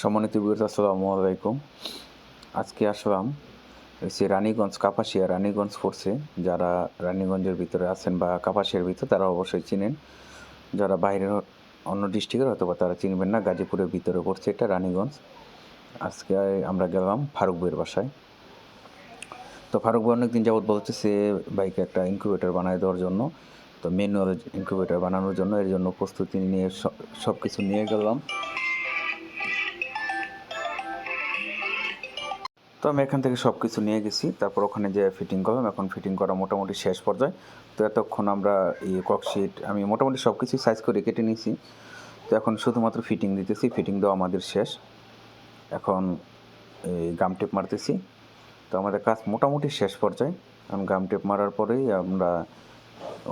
সম্মানিত বিরত আসসালামু আলাইকুম। আজকে আসলাম সে রানীগঞ্জ, কাপাসিয়া রানীগঞ্জ ফোর্সে যারা রানীগঞ্জের ভিতরে আছেন বা কাপাসিয়ার ভিতরে, তারা অবশ্যই চিনেন। যারা বাইরের অন্য ডিস্ট্রিক্টের হয়তো বা তারা চিনবেন না, গাজীপুরের ভিতরে পড়ছে এটা রানীগঞ্জ। আজকে আমরা গেলাম ফারুক বইয়ের বাসায়। তো ফারুক ভাই অনেকদিন যাবত বলতেছে বাইকে একটা ইনকিউবেটার বানায় দেওয়ার জন্য। তো ম্যানুয়াল ইনকিউবেটার বানানোর জন্য, এর জন্য প্রস্তুতি নিয়ে সব কিছু নিয়ে গেলাম। তো আমি এখান থেকে সব কিছু নিয়ে গেছি। তারপর ওখানে যে ফিটিং করলাম, এখন ফিটিং করা মোটামুটি শেষ পর্যায়ে। তো এতক্ষণ আমরা এই ককশিট আমি মোটামুটি সব কিছু সাইজ করে কেটে নিয়েছি। তো এখন শুধুমাত্র ফিটিং দিতেছি ফিটিং দেওয়া আমাদের শেষ। এখন এই গাম টেপ মারতেছি। তো আমাদের কাজ মোটামুটি শেষ পর্যায়ে। এখন গাম টেপ মারার পরেই আমরা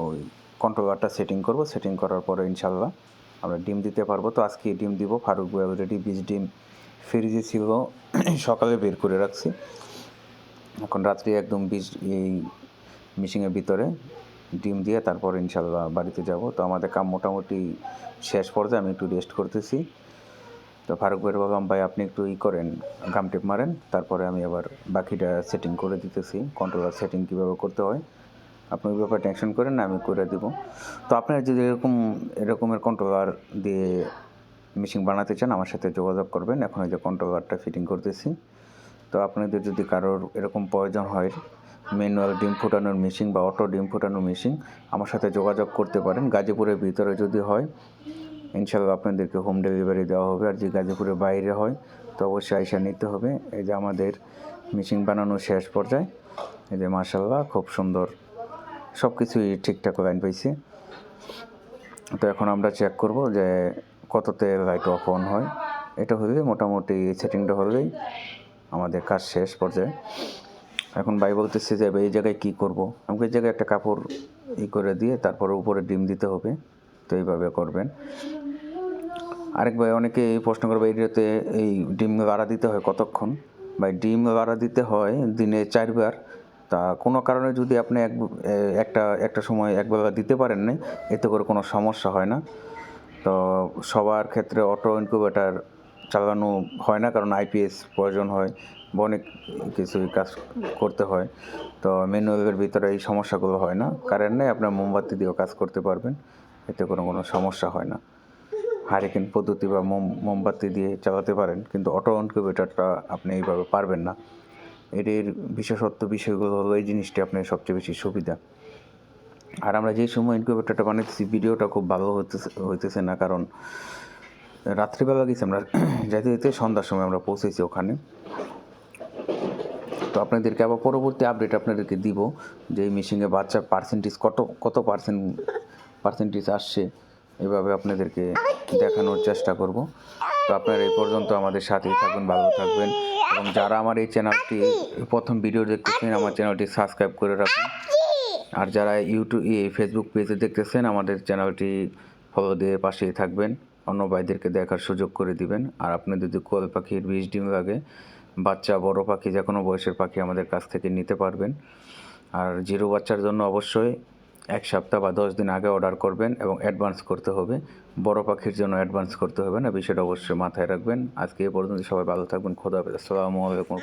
ওই কন্ট্রোলারটা সেটিং করব। সেটিং করার পরে ইনশাল্লাহ আমরা ডিম দিতে পারব। তো আজকে ডিম দিব ফারুক ভাই অলরেডি বীজ ডিম। ফ্রিজে ছিল, সকালে বের করে রাখছি। এখন রাত্রি একদম বীজ এই মিশিংয়ের ভিতরে ডিম দিয়ে তারপর ইনশাল্লাহ বাড়িতে যাব। তো আমাদের কাম মোটামুটি শেষ পর্যায়ে, আমি একটু রেস্ট করতেছি। তো ফারুক ভাইয়ের বললাম, ভাই, আপনি একটু ই করেন গাম টেপ মারেন। তারপরে আমি আবার বাকিটা সেটিং করে দিতেছি কন্ট্রোলার সেটিং কীভাবে করতে হয়। আপনি ওই ব্যাপারে টেনশন করেন না, আমি করে দিব। তো আপনারা যদি এরকম, এরকমের কন্ট্রোলার দিয়ে মেশিন বানাতে চান, আমার সাথে যোগাযোগ করবেন। এখন ওই যে কন্ট্রোলারটা ফিটিং করতেছি। তো আপনাদের যদি কারোর এরকম প্রয়োজন হয় ম্যানুয়াল ডিম ফুটানোর মেশিন বা অটো ডিম ফুটানোর মেশিন আমার সাথে যোগাযোগ করতে পারেন। গাজীপুরের ভিতরে যদি হয় ইনশাল্লাহ আপনাদেরকে হোম ডেলিভারি দেওয়া হবে। আর যে গাজীপুরের বাইরে হয়, তো অবশ্যই আইসা নিতে হবে। এই যে আমাদের মেশিন বানানোর শেষ পর্যায়ে, এই যে মার্শাল্লাহ খুব সুন্দর সব কিছুই ঠিকঠাক লাইন পাইছে। তো এখন আমরা চেক করব যে কততে লাইট অফ অন হয়, এটা হলে মোটামুটি সেটিংটা হলেই আমাদের কাজ শেষ পর্যায়ে। এখন ভাই বলতেছে যে এই জায়গায় কী করব? আমাকে এই জায়গায় একটা কাপড় ই করে দিয়ে তারপর উপরে ডিম দিতে হবে, তো এইভাবে করবেন। আরেক ভাই অনেকে প্রশ্ন করবে এরিয়াতে এই ডিম লাড়া দিতে হয় কতক্ষণ? ভাই, ডিম লাড়া দিতে হয় দিনে চারবার। তা কোনো কারণে যদি আপনি এক একটা একটা সময় একবেলা দিতে পারেন না এতে করে কোনো সমস্যা হয় না। তো সবার ক্ষেত্রে অটো ইনকিউবেটার চালানো হয় না, কারণ আইপিএস প্রয়োজন হয়, অনেক কিছুই কাজ করতে হয়। তো ম্যানুয়ালের ভিতরে এই সমস্যাগুলো হয় না। কারেন্ট নেই, আপনার মোমবাতি দিয়েও কাজ করতে পারবেন, এতে কোনো কোনো সমস্যা হয় না। হারিকেন পদ্ধতি বা মোম, মোমবাতি দিয়ে চালাতে পারেন, কিন্তু অটো ইনকিউবেটারটা আপনি এইভাবে পারবেন না। এটির বিশেষত্ব, বিষয়গুলো হলো এই জিনিসটি আপনার সবচেয়ে বেশি সুবিধা। আর আমরা যে সময় ইনকিউবেটারটা বানাইতেছি ভিডিওটা খুব ভালো হইতেছে হইতেছে না, কারণ রাত্রিবেলা গেছি আমরা, যাইতে যেতে সন্ধ্যার সময় আমরা পৌঁছেছি ওখানে। তো আপনাদেরকে আবার পরবর্তী আপডেট আপনাদেরকে দিব যে এই মেশিনে বাচ্চার পার্সেন্টেজ কত কত পার্সেন্ট পার্সেন্টেজ আসছে, এভাবে আপনাদেরকে দেখানোর চেষ্টা করব। তো আপনারা এই পর্যন্ত আমাদের সাথেই থাকবেন ভালো থাকবেন। এবং যারা আমার এই চ্যানেলটি প্রথম ভিডিও দেখতেছেন, আমার চ্যানেলটি সাবস্ক্রাইব করে রাখুন। আর যারা ইউটিউব ফেসবুক পেজে দেখতেছেন, আমাদের চ্যানেলটি ফলো দিয়ে পাশেই থাকবেন। অন্য ভাইদেরকে দেখার সুযোগ করে দিবেন। আর আপনি যদি কোয়েল পাখির বিষ ডিম লাগে, বাচ্চা, বড় পাখি, যে কোনো বয়সের পাখি আমাদের কাছ থেকে নিতে পারবেন। আর জিরো বাচ্চার জন্য অবশ্যই এক সপ্তাহ বা দশ দিন আগে অর্ডার করবেন এবং অ্যাডভান্স করতে হবে। বড় পাখির জন্য অ্যাডভান্স করতে হবে না, বিষয়টা অবশ্যই মাথায় রাখবেন। আজকে এ পর্যন্ত সবাই ভালো থাকবেন। খোদা হাফেজ। আসসালামু আলাইকুম